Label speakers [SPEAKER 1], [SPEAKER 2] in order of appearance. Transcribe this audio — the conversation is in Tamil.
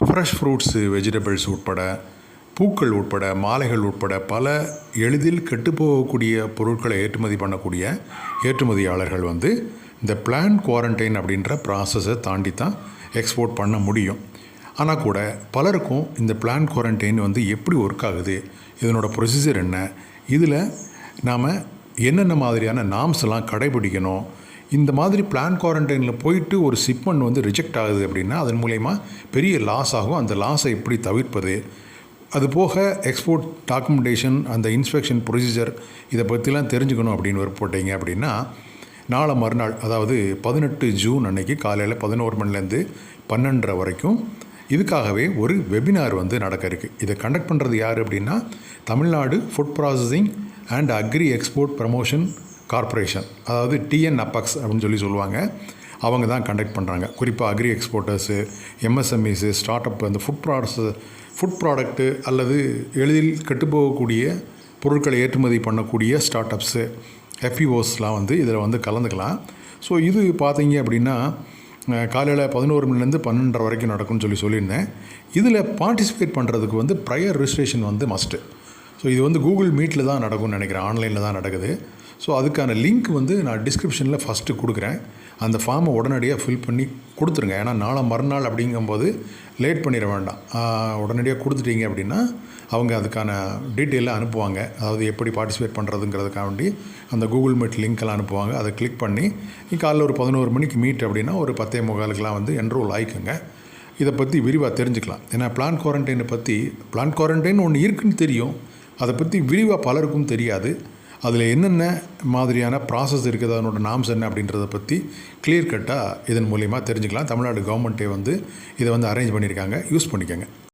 [SPEAKER 1] ஃப்ரெஷ் ஃப்ரூட்ஸு வெஜிடபிள்ஸ் உட்பட பூக்கள் உட்பட மாலைகள் உட்பட பல எளிதில் கெட்டுப்போகக்கூடிய பொருட்களை ஏற்றுமதி பண்ணக்கூடிய ஏற்றுமதியாளர்கள் வந்து இந்த பிளான் குவாரண்டைன் அப்படின்ற ப்ராசஸை தாண்டி தான் எக்ஸ்போர்ட் பண்ண முடியும். ஆனால் கூட பலருக்கும் இந்த பிளான் குவாரண்டைன் வந்து எப்படி ஒர்க் ஆகுது இதனோட ப்ரொசீஜர் என்ன இதில் நாம் என்னென்ன மாதிரியான நாம்ஸ் எல்லாம் கடைபிடிக்கணும் இந்த மாதிரி பிளான் குவாரண்டைனில் போயிட்டு ஒரு சிப்மெண்ட் வந்து ரிஜெக்ட் ஆகுது அப்படின்னா அதன் மூலயமா பெரிய லாஸ் ஆகும். அந்த லாஸை எப்படி தவிர்ப்பது? அது போக எக்ஸ்போர்ட் டாக்குமெண்டேஷன் அந்த இன்ஸ்பெக்ஷன் ப்ரொசீஜர் இதை பற்றிலாம் தெரிஞ்சுக்கணும் அப்படின்னு போட்டீங்க அப்படின்னா நாளை மறுநாள் அதாவது பதினெட்டு ஜூன் அன்னைக்கு காலையில் பதினோரு மணிலேருந்து பன்னெண்டரை வரைக்கும் இதுக்காகவே ஒரு வெபினார் வந்து நடக்க இருக்குது இதை கண்டக்ட் பண்ணுறது யார் அப்படின்னா Tamil Nadu food processing and agri export promotion corporation அதாவது டிஎன் அப்பக்ஸ் அப்படின்னு சொல்லி சொல்லுவாங்க. அவங்க தான் கண்டக்ட் பண்ணுறாங்க குறிப்பாக அக்ரி எக்ஸ்போர்ட்டர்ஸு எம்எஸ்எம்இஸு ஸ்டார்ட் அப் அந்த ஃபுட் ப்ராடக்ட்ஸு ஃபுட் ப்ராடக்ட்டு அல்லது எளிதில் கெட்டுப்போகக்கூடிய பொருட்களை ஏற்றுமதி பண்ணக்கூடிய ஸ்டார்ட் அப்ஸு எஃப்இஓஸ்லாம் வந்து இதில் வந்து கலந்துக்கலாம். ஸோ இது பார்த்தீங்க அப்படின்னா காலையில் பதினோரு மணிலேருந்து பன்னெண்டரை வரைக்கும் நடக்கும்னு சொல்லி சொல்லியிருந்தேன். இதில் பார்ட்டிசிபேட் பண்ணுறதுக்கு வந்து ப்ரையர் ரிஜிஸ்ட்ரேஷன் வந்து மஸ்ட்டு ஸோ இது வந்து கூகுள் மீட்டில் தான் நடக்கும்னு நினைக்கிறேன். ஆன்லைனில் தான் நடக்குது. ஸோ அதுக்கான லிங்க் வந்து நான் டிஸ்கிரிப்ஷனில் ஃபஸ்ட்டு கொடுக்குறேன். அந்த ஃபார்மை உடனடியாக ஃபில் பண்ணி கொடுத்துருங்க. ஏன்னா நாளை மறுநாள் அப்படிங்கும்போது லேட் பண்ணிட வேண்டாம். உடனடியாக கொடுத்துட்டீங்க அப்படின்னா அவங்க அதுக்கான டீட்டெயிலாக அனுப்புவாங்க. அதாவது எப்படி பார்ட்டிசிபேட் பண்ணுறதுங்கிறதுக்காக வேண்டி அந்த கூகுள் மீட் லிங்க்கெல்லாம் அனுப்புவாங்க. அதை கிளிக் பண்ணி காலைல ஒரு பதினோரு மணிக்கு மீட் அப்படின்னா ஒரு பத்தே முகாலுக்கெலாம் வந்து என்ரோல் ஆயிக்குங்க. இதை பற்றி விரிவாக தெரிஞ்சுக்கலாம். ஏன்னா பிளான் குவாரண்டைனை பற்றி பிளான் குவாரண்டைன் ஒன்று இருக்குன்னு தெரியும். அதை பற்றி விரிவாக பலருக்கும் தெரியாது. அதில் என்னென்ன மாதிரியான ப்ராசஸ் இருக்குது அதனோட நாம்ஸ் என்ன அப்படின்றத பற்றி கிளியர் கட்டாக இதன் மூலிமா தெரிஞ்சுக்கலாம். தமிழ்நாடு கவர்மெண்ட்டே வந்து இதை வந்து அரேஞ்ச் பண்ணியிருக்காங்க. யூஸ் பண்ணிக்கோங்க.